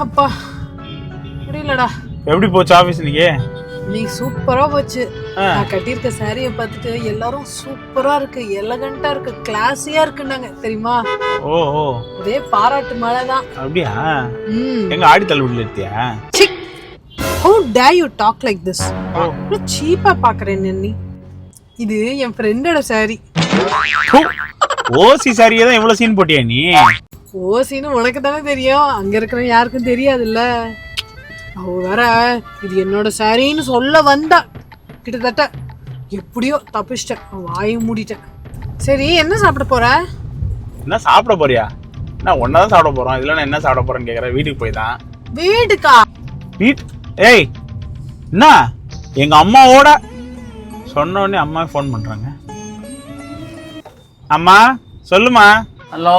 அப்பா முடியலடா எப்படி போச்சு ஆஃபீஸ் இன்னைக்கு நீ சூப்பரா போச்சு. நான் கட்டியிருக்க சாரியை பார்த்துட்டு எல்லாரும் சூப்பரா இருக்கு எலகண்டா இருக்கு கிளாஸியா இருக்குன்னாங்க தெரியுமா ஓ ஓ ஒரே பாராட்டு மழை தான் அப்படியா எங்க ஆடி தள்ளுபடியில் எடுத்தியா how dare you talk like this சீப்பா பாக்குறேன் நீ இது என் ஃப்ரெண்டோட சாரி. ஓசி சாரியே தான் இவ்வளவு சீன் போட்டியா நீ ஓசின்னு உனக்கு தானே தெரியும். அங்க இருக்கிற யாருக்கும் தெரியாதுல்ல. அவ வேற இது என்னோட சாரின்னு சொல்ல வந்தா. கிட்டத்தட்ட எப்படியோ தப்பிச்சிட்டேன். வாயை மூடிட்டேன். சரி என்ன சாப்பிட போற? என்ன சாப்பிட போறியா? என்ன ஒன்னா தான் சாப்பிட போறோம். இதுல நான் என்ன சாப்பிட போறேன்னு கேக்குறேன் வீட்டுக்கு போய் தான் வீட்டுக்கா? வீட் ஏய் என்ன? எங்க அம்மாவோட? சொன்ன உடனே அம்மா ஃபோன் பண்றாங்க. அம்மா சொல்லுமா? ஹலோ?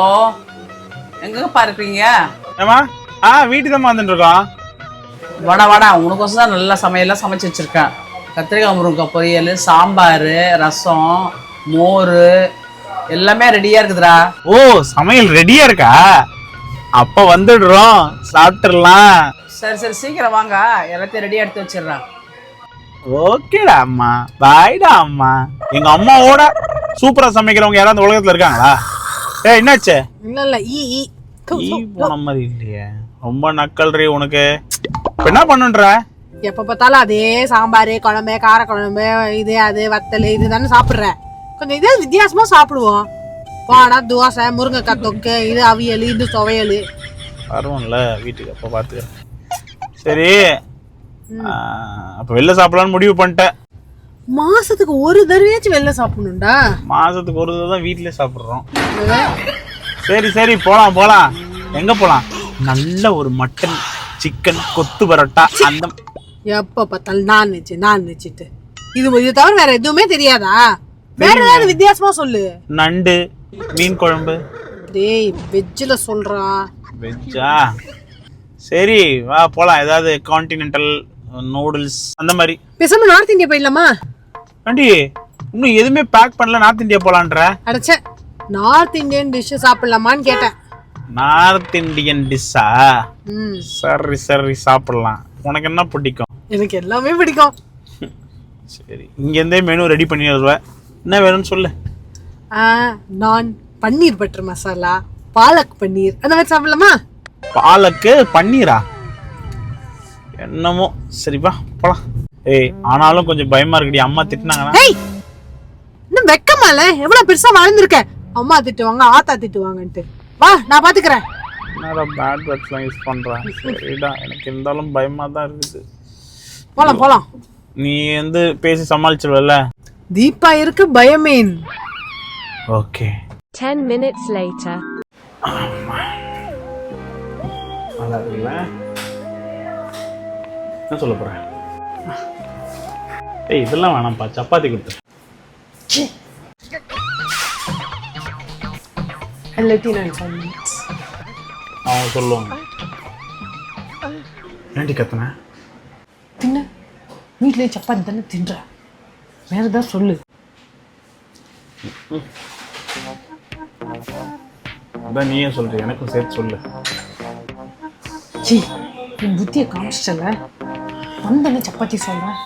எங்கப்பா இருக்கீங்க ஏமா ஆ வீட்டுக்கு தான் வந்துட்டு இருக்கோம் வடா வாடா உனக்கோசம் தான் நல்லா சமையல்லாம் சமைச்சு வச்சிருக்கேன். கத்திரிக்காய் முருங்கக்காய் பொரியல் சாம்பார் ரசம் மோர் எல்லாமே ரெடியா இருக்குதுடா. ஓ சமையல் ரெடியா இருக்கா? அப்ப வந்துடுறோம் சாப்பிட்டுறலாம் சரி சரி சீக்கிரம் வாங்க. எல்லாத்தையும் ரெடியா எடுத்து வச்சிடுறேன். ஓகேடா அம்மா. பாய்டா அம்மா. எங்க அம்மாவோட சூப்பரா சமைக்கிறவங்க யாராவது உலகத்துல இருக்காங்களா? ஏய் என்னாச்சு? இல்ல இல்ல ஈ ஈ ஈ. போன மாதிரி இல்லையே. ரொம்ப நக்கல்றி உனக்கு. என்ன பண்ணுன்ற? எப்ப பார்த்தாலும் அதே சாம்பார் குழம்பு கார குழம்பு இது அது வத்தல் இது தானே சாப்பிடுற. கொஞ்சம் இதே வித்தியாசமா சாப்பிடுவோம். போனா தோசை முருங்கைக்காய் தொக்கு இது அவியல் இது துவையல். வருவோம்ல வீட்டுக்கு அப்ப பாத்துக்கிறேன். சரி. அப்ப வெளில சாப்பிடலாம்னு முடிவு பண்ணிட்டேன். மாசத்துக்கு ஒரு தடவையாச்சும் வெளில சாப்பிடணும்டா. மாசத்துக்கு ஒரு தடவை தான் வீட்லயே சாப்பிடுறோம். சரி சரி போலாம் போலாம். எங்க போலாம்? நல்ல ஒரு மட்டன் சிக்கன் கொத்து பரோட்டா அந்த எப்ப பார்த்தாலும் நான்வெஜ் நான்வெஜ்ட்டு இது இது தவிர வேற எதுவுமே தெரியாதா? வேற ஏதாவது வித்தியாசமா சொல்லு. நண்டு மீன் குழம்பு. டேய் வெஜ்ஜில் சொல்றா. வெஜ்ஜா? சரி வா போலாம். ஏதாவது கான்டினென்டல் நூடுல்ஸ் அந்த மாதிரி. பேசாம நார்த் இந்தியா போயிடலாமா? ஆண்டி இன்னும் எதுவுமே பேக் பண்ணல நார்த் இந்தியா போலான்ற? அடைச்ச. நார்த் இந்தியன் டிஷ் சாப்பிடலாமான்னு கேட்டேன். நார்த் இந்தியன் டிஷ்ஷா ம். சரி சரி சாப்பிடலாம். உனக்கு என்ன பிடிக்கும்? எனக்கு எல்லாமே பிடிக்கும். சரி இங்கேருந்தே மெனு ரெடி பண்ணிடுவேன் என்ன வேணும்னு சொல்லு. ஆ, நான் பன்னீர் பட்டர் மசாலா பாலக் பன்னீர் அந்த மாதிரி சாப்பிடலாமா? பாலக்கு பன்னீரா? என்னமோ. சரி வா போலாம். ஏய் ஆனாலும் கொஞ்சம் பயமா இருக்குடி. அம்மா திட்டினாங்கன்னா. இன்னும் வெக்கமால எவ்வளவு பெருசா வாழ்ந்திருக்க அம்மா திட்டுவாங்க ஆத்தா திட்டுவாங்கன்ட்டு. வா நான் பாத்துக்கிறேன். என்னடா பேட் வேர்ட்ஸ்லாம் யூஸ் பண்றேன் சரிடா எனக்கு இருந்தாலும் பயமா தான் இருக்குது. போலாம் போலாம். நீ வந்து பேசி சமாளிச்சிருவல்ல? தீபா இருக்கு பயமேன். ஓகே. 10 minutes later. நல்லா என்ன சொல்ல போறேன். ஏய் இதெல்லாம் வேணாம்ப்பா சப்பாத்தி கொடுத்து அவங்க சொல்லுவாங்க. ஏன்டி கத்துன? தின்ன. வீட்லயே சப்பாத்தி தானே தின்ற. வேற ஏதாவது சொல்லு. அதான் நீயே சொல்ற எனக்கும் சேர்த்து சொல்லு. சி என் புத்தியை காமிச்சிட்டல. வந்தோடனே சப்பாத்தி சொல்கிறேன்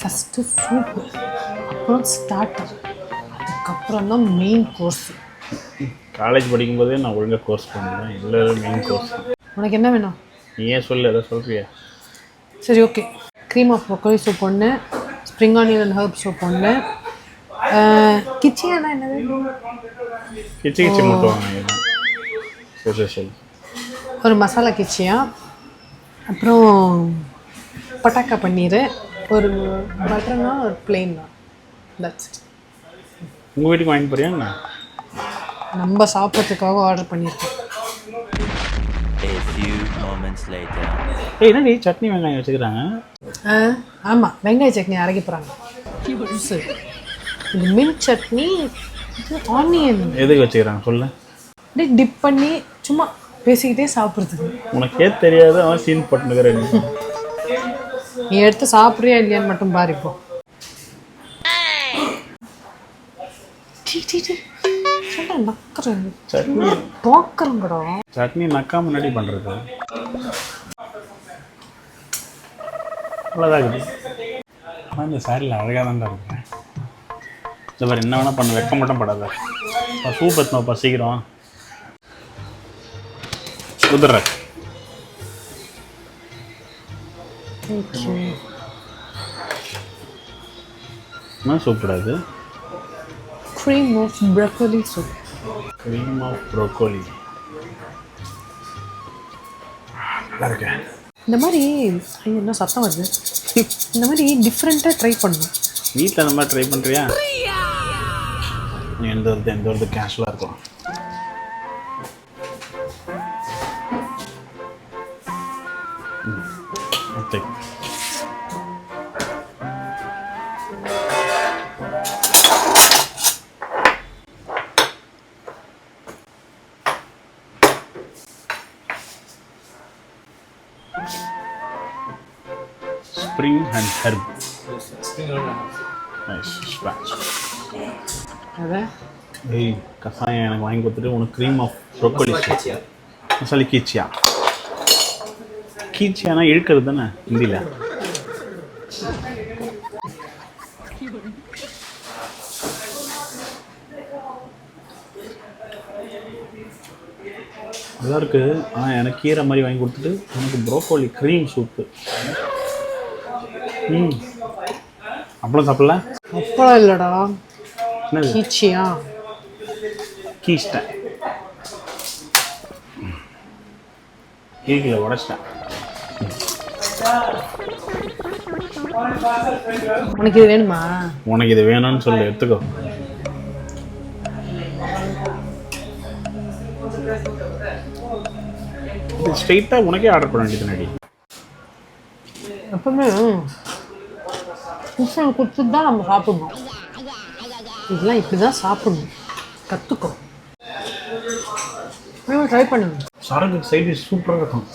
ஃபஸ்ட்டு சூப்பு அப்புறம் ஸ்டார்டர் அதுக்கப்புறம் தான் மெயின் கோர்ஸ் காலேஜ் படிக்கும்போதே நான் ஒழுங்கா கோர்ஸ் பண்ணுறேன் இல்லை மெயின் கோர்ஸ் உனக்கு என்ன வேணும்? நீயே சொல்லு எதை சொல்றியா? சரி okay cream of broccoli soup ஒன்று spring onion and herb soup ஒன்று கிச்சியானா என்னது? கிச்சி கிச்சி மட்டும் வாங்க சரி ஒரு மசாலா கிச்சியா. அப்புறம் பட்டாக்கா பன்னீர். ஒரு பட்டர்னா ஒரு பிளெயின்னா தட்ஸ் உங்கள் வீட்டுக்கு வாங்கி போறியா நம்ம சாப்பிட்றதுக்காக ஆர்டர் பண்ணியிருக்கோம். ஏய் என்னடி சட்னி வெங்காயம் வச்சுக்கிறாங்க? ஆ ஆமாம் வெங்காய சட்னி அரைக்க போகிறாங்க இது மின்ட் சட்னி இது ஆனியன் எதுக்கு வச்சுக்கிறாங்க? சொல்லு. அப்படியே டிப் பண்ணி சும்மா பேசிக்கிட்டே சாப்பிட்றதுக்கு. உனக்கே தெரியாது அவன் சீன் போட்டுனுக்கிறேன் நீ. எடுத்து சாப்பிட்றியா இல்லையான்னு மட்டும் பாரு இப்போ. Tea, tea, tea. சொல்றேன், நக்கறேன். சட்னி. பார்க்கறேங்கடா சட்னி நக்கா முன்னாடி பண்ணுறது அவ்வளோதான் இருக்குது இந்த சாரியில் அழகாக தான் இருக்கேன் இந்த மாதிரி என்ன வேணால் பண்ண வெக்க மட்டும் படாத. சூப் எத்தனோப்பா சீக்கிரம் குதிரை என்ன சூப் இது? Cream of broccoli soup cream of broccoli நல்லா இருக்கேன் இந்த மாதிரி என்ன சத்தம் வருது. இந்த மாதிரி டிஃப்ரெண்ட்டாக ட்ரை பண்ணணும் வீட்டில் அந்த மாதிரி ட்ரை பண்ணுறியா எந்த வருது எந்த வருது கேஷுவலாக இருக்கும் ம், ஓகே. ஸ்ப்ரிங் அண்ட் ஹெர்ப் ஏய் கசாயம் எனக்கு வாங்கி கொடுத்துட்டு உனக்கு க்ரீம் ஆஃப் ப்ரோக்கோலி மசாலி கீச்சியா கீச்சியானா இழுக்கிறது தானே ஹிந்தியில் நல்லா இருக்கு ஆனால் எனக்கு கீரை மாதிரி வாங்கி கொடுத்துட்டு எனக்கு ப்ரோக்கோலி க்ரீம் சூப்பு ம். அப்பளம் சாப்பிடல? அப்பளம் இல்லைடா. கீச்சியா? கீச்சிட்டேன். கீழே உடச்சிட்டேன். உனக்கு இது வேணுமா? உனக்கு இது வேணும்னு சொல்லி எடுத்துக்கோ. ஸ்ட்ரெயிட்டாக உனக்கே ஆர்டர் பண்ண வேண்டியது நடி எப்பவுமே புருஷன் கொடுத்துட்டு தான் நம்ம சாப்பிடணும். இதெல்லாம் இப்படி தான் சாப்பிடணும் கற்றுக்கோ ட்ரை பண்ணுங்க. சரக்கு சைடு சூப்பராக இருக்கும்.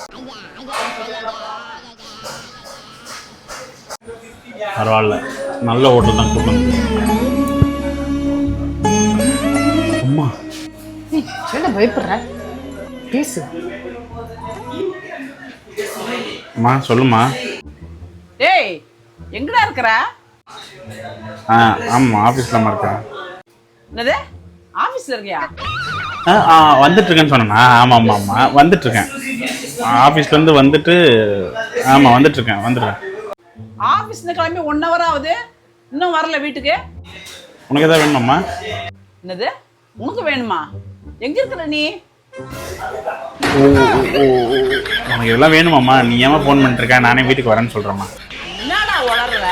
பரவாயில்ல. நல்ல ஹோட்டல் தான் கூட்டணும் அம்மா. ஏய், என்ன பயப்படுற? பேசு. அம்மா சொல்லுமா. டேய் எங்கடா இருக்கிற? ஆ ஆமாம் ஆஃபீஸில் இருக்கேன் என்னது? ஆஃபீஸில் இருக்கியா? ஆ வந்துட்டுருக்கேன்னு சொன்னேண்ணா ஆமாம் ஆமாம் ஆமாம் வந்துட்டுருக்கேன். ஆஃபீஸ்லேருந்து வந்துட்டு ஆமாம் வந்துட்டுருக்கேன் வந்துடுறேன். ஆஃபீஸ்ல கிளம்பி ஒன் ஹவர் ஆகுது. இன்னும் வரல வீட்டுக்கு. உனக்கு எதாவது வேணுமாம்மா? என்னது? உனக்கு வேணுமா? எங்க இருக்கிற நீ? ஓ ஓ, ஓ, ஓ. உனக்கு இதெல்லாம் வேணுமாம்மா. நீ ஏமா ஃபோன் பண்ணிட்டுருக்க? நானே வீட்டுக்கு வரேன்னு சொல்கிறேம்மா என்னடா வளர்ற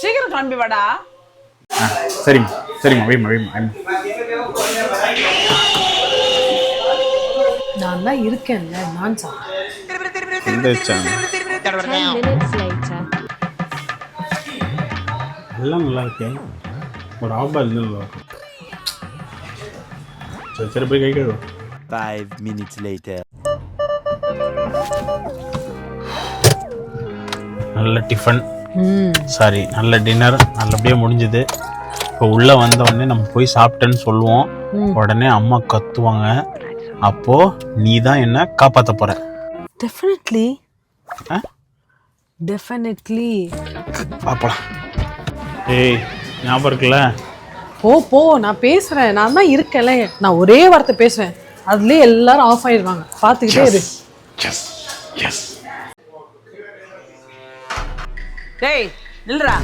சீக்கிரம் கிளம்பி வாடா. ஆ சரிம்மா. சரிம்மா வைம்மா வைம்மா நான் தான் இருக்கேன்ல நான் சாப்பிட்றேன் எந்த வச்சாங்க 10 minutes later. எல்லாம் நல்லா இருக்கே. ஒரு ஆஃபா இருந்து நல்லா இருக்கும் சரி சரி போய் கை கழுவு. Five minutes later. நல்ல டிஃபன் சாரி நல்ல டின்னர் நல்லபடியாக முடிஞ்சுது. இப்போ உள்ளே வந்த உடனே நம்ம போய் சாப்பிட்டேன்னு சொல்லுவோம். உடனே அம்மா கத்துவாங்க. அப்போ நீ தான் என்ன காப்பாற்ற போற? டெஃபினெட்லி ஆ? டெஃபினெட்லி பார்ப்பலாம் ஏய் ஞாபகம் இருக்குல்ல? போ போ நான் பேசுறேன். நான் தான் இருக்கேன்ல. நான் ஒரே வார்த்தை பேசுவேன் அதுலயே எல்லாரும் ஆஃப் ஆயிடுவாங்க. பார்த்துக்கிட்டே இரு. எஸ் எஸ் டேய் நில்றா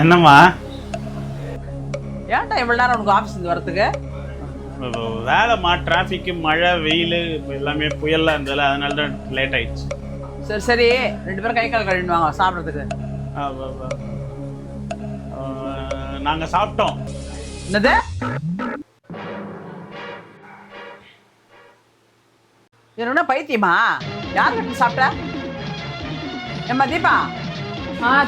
என்னம்மா? ஏன்டா இவ்வளவு நேரம் உனக்கு ஆஃபீஸ்க்கு வரதுக்கு வேலைம்மா டிராஃபிக்கு மழை வெயில் எல்லாமே புயல்லாம் இருந்ததுல அதனால தான் லேட் ஆயிடுச்சு. சரி சரி. ரெண்டு பேரும் கை கால் கழுவிட்டு வாங்க சாப்பிட்றதுக்கு. நாங்கள் சாப்பிட்டோம். என்னது? என்ன பைத்தியமா? யார் வீட்டில் சாப்பிட்ட? ஏம்மா தீபா? ஆ.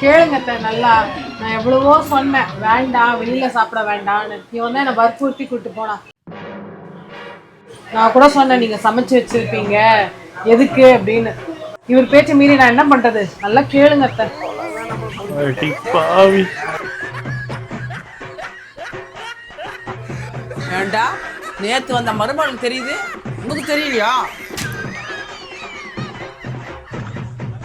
கேளுங்க அத்தை நல்லா. நான் எவ்வளவோ சொன்னேன். வேண்டாம் வெளியில சாப்பிட வேண்டாம்னு இவன் தான் என்னை வற்புறுத்தி கூட்டு போனா. நான் கூட சொன்னேன் நீங்க சமைச்சு வச்சிருப்பீங்க. எதுக்கு அப்படின்னு. இவர் பேச்சை மீறி நான் என்ன பண்றது? நல்லா கேளுங்க அத்தை. பாவி ஏண்டா? நேத்து வந்த மருமகளுக்கு தெரியுது? உங்களுக்கு தெரியலையா?